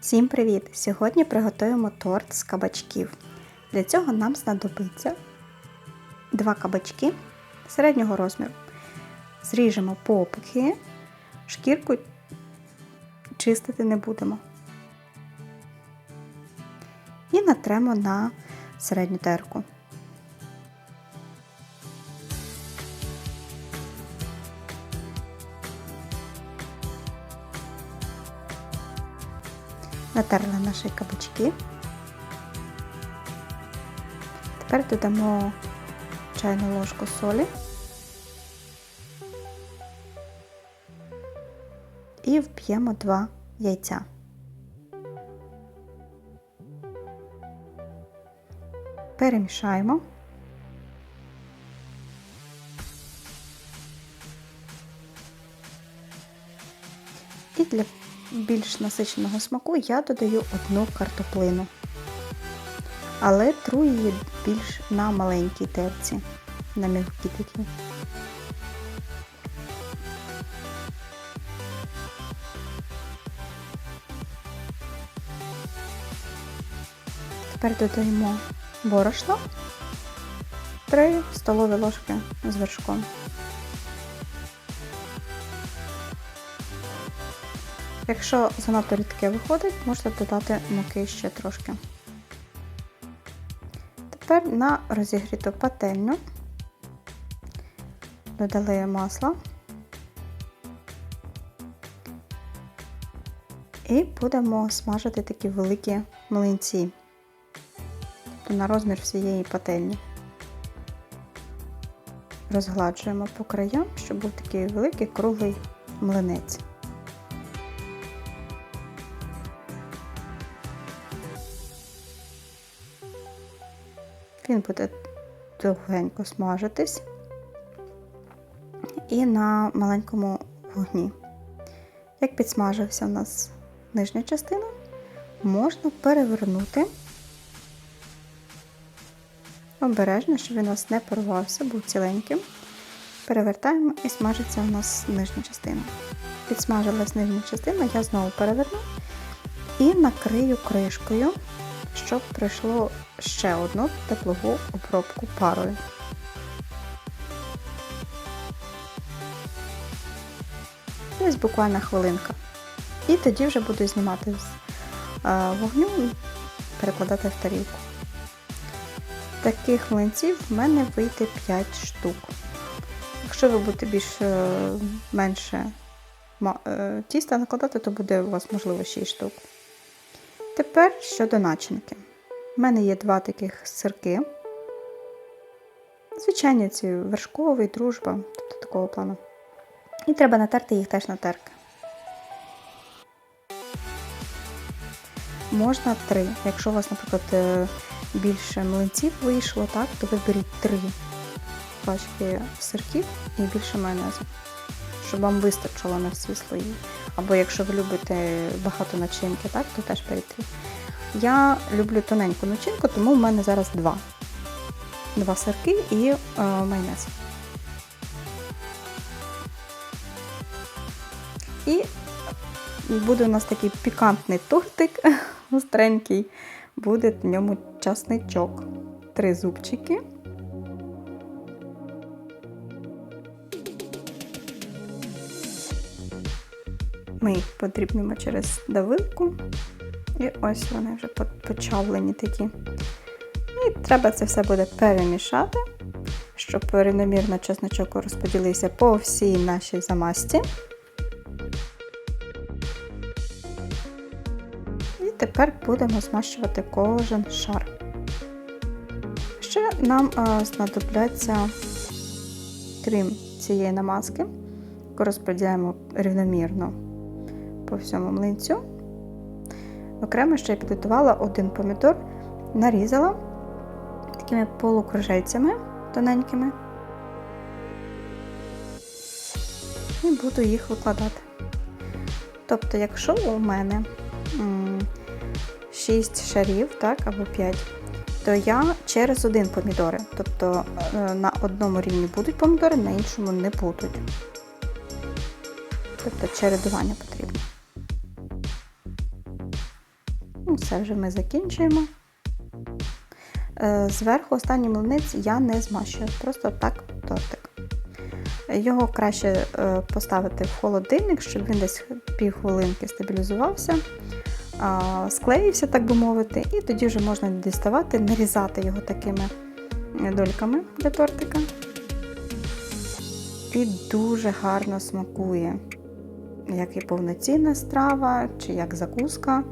Всім привіт! Сьогодні приготуємо торт з кабачків. Для цього нам знадобиться два кабачки середнього розміру. Зріжемо попки, шкірку чистити не будемо. І натремо на середню терку. Натерли наші кабачки. Тепер додамо чайну ложку солі і вб'ємо два яйця. Перемішаємо. І для більш насиченого смаку я додаю одну картоплину. Але тру її більш на маленькій терці, на мілкі такі. Тепер додаємо борошно 3 столові ложки з вершком. Якщо занадто рідке виходить, можете додати муки ще трошки. Тепер на розігріту пательню додали масло і будемо смажити такі великі млинці тобто на розмір всієї пательні. Розгладжуємо по краям, щоб був такий великий круглий млинець. Він буде довгенько смажитись і на маленькому вогні. Як підсмажився у нас нижня частина, можна перевернути обережно, щоб він у нас не порвався, був ціленьким. Перевертаємо і смажиться у нас нижня частина. Підсмажилась нижня частина, я знову переверну і накрию кришкою, щоб пройшло ще одну теплову обробку парою. Ось буквально хвилинка. І тоді вже буду знімати з вогню і перекладати в тарілку. Таких млинців в мене вийде 5 штук. Якщо ви будете більш менше тіста накладати, то буде у вас, можливо, 6 штук. Тепер щодо начинки. У мене є два таких сирки. Звичайні ці вершковий, дружба, тобто такого плану. І треба натерти їх теж на терки. Можна три. Якщо у вас, наприклад, більше млинців вийшло, так, то ви беріть три пачки сирків і більше майонезу, щоб вам вистачило на всі слої. Або якщо ви любите багато начинки, так, то теж три. Я люблю тоненьку начинку, тому в мене зараз два. Два сирки і е, майонез. І буде у нас такий пікантний тортик, остренький, буде в ньому часничок. Три зубчики. Ми їх подрібнемо через давилку. І ось вони вже почавлені такі. І треба це все буде перемішати, щоб рівномірно чесночок розподілився по всій нашій замасті. І тепер будемо змащувати кожен шар. Ще нам а, знадобляться, крім цієї намазки, яку розподіляємо рівномірно по всьому млинцю. Окремо ще я підготувала один помідор, нарізала такими полукружельцями тоненькими і буду їх викладати. Тобто, якщо у мене 6 шарів, так, або 5, то я через один помідори. Тобто на одному рівні будуть помідори, на іншому не будуть. Тобто чередування потрібно. Все вже ми закінчуємо. Е, Зверху останній млинець я не змащую, просто так тортик. Його краще е, поставити в холодильник, щоб він десь півхвилинки стабілізувався, склеївся, так би мовити, і тоді вже можна діставати, нарізати його такими дольками для тортика. І дуже гарно смакує, як і повноцінна страва, чи як закуска.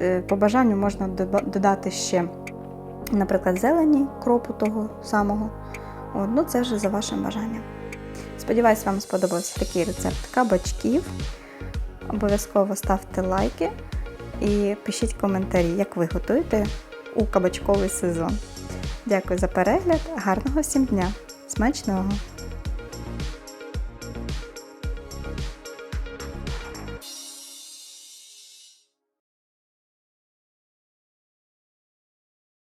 Е, по бажанню можна додати ще, наприклад, зелені кропу того самого. От, ну, це вже за вашим бажанням. Сподіваюсь, вам сподобався такий рецепт кабачків. Обов'язково ставте лайки і пишіть коментарі, як ви готуєте у кабачковий сезон. Дякую за перегляд, гарного всім дня! Смачного!